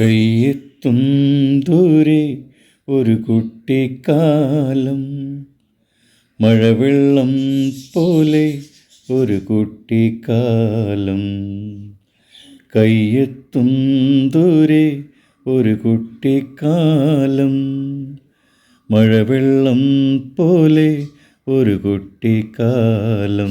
കയ്യെത്തും ദൂരെ ഒരു കുട്ടിക്കാലം. മഴവെള്ളം പോലെ ഒരു കുട്ടിക്കാലം. കയ്യെത്തും ദൂരെ ഒരു കുട്ടിക്കാലം. മഴവെള്ളം പോലെ ഒരു കുട്ടിക്കാലം.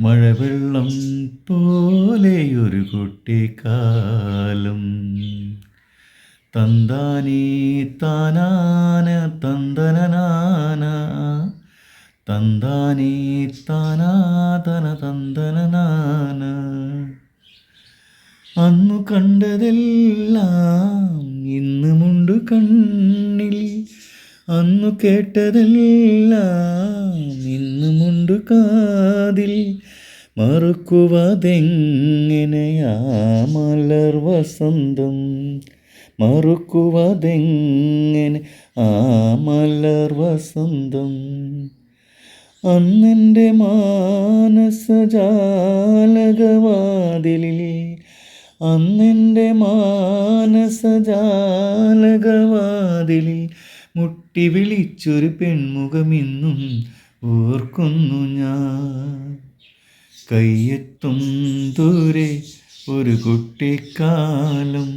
മഴവെള്ളം പോലെയൊരു കുട്ടിക്കാലം. തന്താനീ താനാന തന്തനനാന. തന്താനീ താനാതന തന്തനനാന. അന്നു കണ്ടതെല്ലാം ഇന്നുമുണ്ട് കണ്ണിൽ അന്നു കേട്ടതെല്ലാം ഇന്നുമുണ്ട് കാതിൽ. മറുക്കുവതെങ്ങനെയാ മലർ വസന്തം? മറുക്കുവതെങ്ങനെ ആ മലർ വസന്തം? അന്നെന്റെ മാനസജാലകവാതിലിൽ അന്നെന്റെ മാനസജാലകവാതിലിൽ മുട്ടി വിളിച്ചൊരു പെൺമുഖമിന്നും ഓർക്കുന്നു ഞാൻ. കയ്യെത്തും ദൂരെ ഒരു കുട്ടിക്കാലം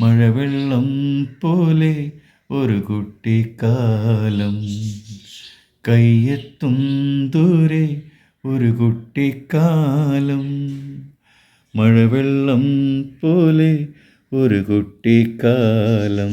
മഴവെള്ളം പോലെ ഒരു കുട്ടിക്കാലം. കയ്യെത്തും ദൂരെ ഒരു കുട്ടിക്കാലം മഴവെള്ളം പോലെ ഒരു കുട്ടിക്കാലം.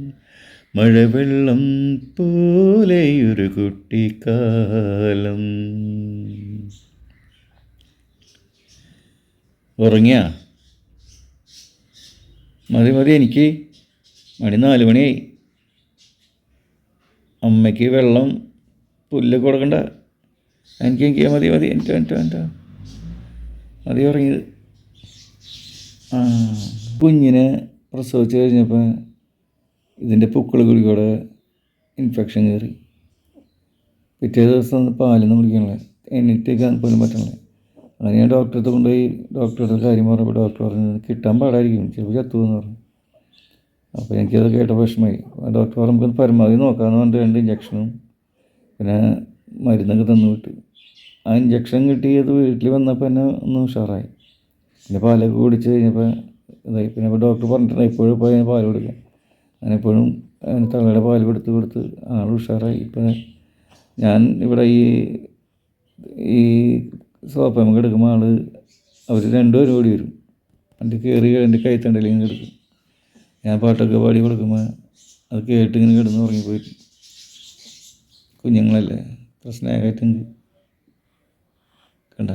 മഴവെള്ളം പോലെയൊരു കുട്ടിക്കാലം. ഉറങ്ങിയ? മതി മതി എനിക്ക് മണി നാല് മണിയായി. അമ്മയ്ക്ക് വെള്ളം പുല്ല് കൊടുക്കണ്ട. എനിക്ക് എനിക്ക് മതി മതി എന്റെ എന്റെ എന്റെ മതി ഉറങ്ങിയത്. കുഞ്ഞിനെ പ്രസവിച്ച് കഴിഞ്ഞപ്പോൾ ഇതിന്റെ പൂക്കൾ കുടിക്കൂടെ ഇൻഫെക്ഷൻ കയറി. പിറ്റേ ദിവസം പാലൊന്നും കുടിക്കണില്ല എണീറ്റേക്കാൻ പോലും പറ്റണില്ല. അങ്ങനെ ഞാൻ ഡോക്ടറെ കൊണ്ടുപോയി ഡോക്ടറുടെ കാര്യം പറഞ്ഞപ്പോൾ ഡോക്ടർ പറഞ്ഞു കിട്ടാൻ പാടായിരിക്കും ചിലപ്പോൾ ചത്തു എന്ന് പറഞ്ഞു. അപ്പോൾ എനിക്കത് കേട്ട വിഷമമായി. ഡോക്ടർ പറയുമ്പോൾ പരമാവധി നോക്കാമെന്ന് പറഞ്ഞിട്ട് രണ്ട് ഇഞ്ചക്ഷനും പിന്നെ മരുന്നൊക്കെ തന്നു വിട്ടു. ആ ഇഞ്ചക്ഷൻ കിട്ടിയത് വീട്ടിൽ വന്നപ്പോൾ എന്നെ ഒന്ന് ഉഷാറായി. പിന്നെ പാലൊക്കെ കുടിച്ച് കഴിഞ്ഞപ്പോൾ ഇതായി. പിന്നെ ഇപ്പോൾ ഡോക്ടർ പറഞ്ഞിട്ടുണ്ട് ഇപ്പോഴും പോയി പാൽ കൊടുക്കാം. അങ്ങനെ എപ്പോഴും തള്ളയുടെ പാൽ കൊടുത്ത് കൊടുത്ത് ആൾ ഉഷാറായി. ഇപ്പം ഞാൻ ഇവിടെ ഈ ഈ സോഫ നമുക്ക് എടുക്കുമ്പോൾ ആൾ അവർ രണ്ടുപേരും ഓടി വരും. എന്റെ കയറി എന്റെ കൈത്തണ്ടയിൽ ഇങ്ങനെ കിടക്കും ഞാൻ പാട്ടൊക്കെ പാടി കൊടുക്കുമ്പോൾ അത് കേട്ട് ഇങ്ങനെ കിടന്ന് ഉറങ്ങിപ്പോയി. കുഞ്ഞുങ്ങളല്ലേ? പ്രശ്നമായിട്ടുണ്ട്. കണ്ട?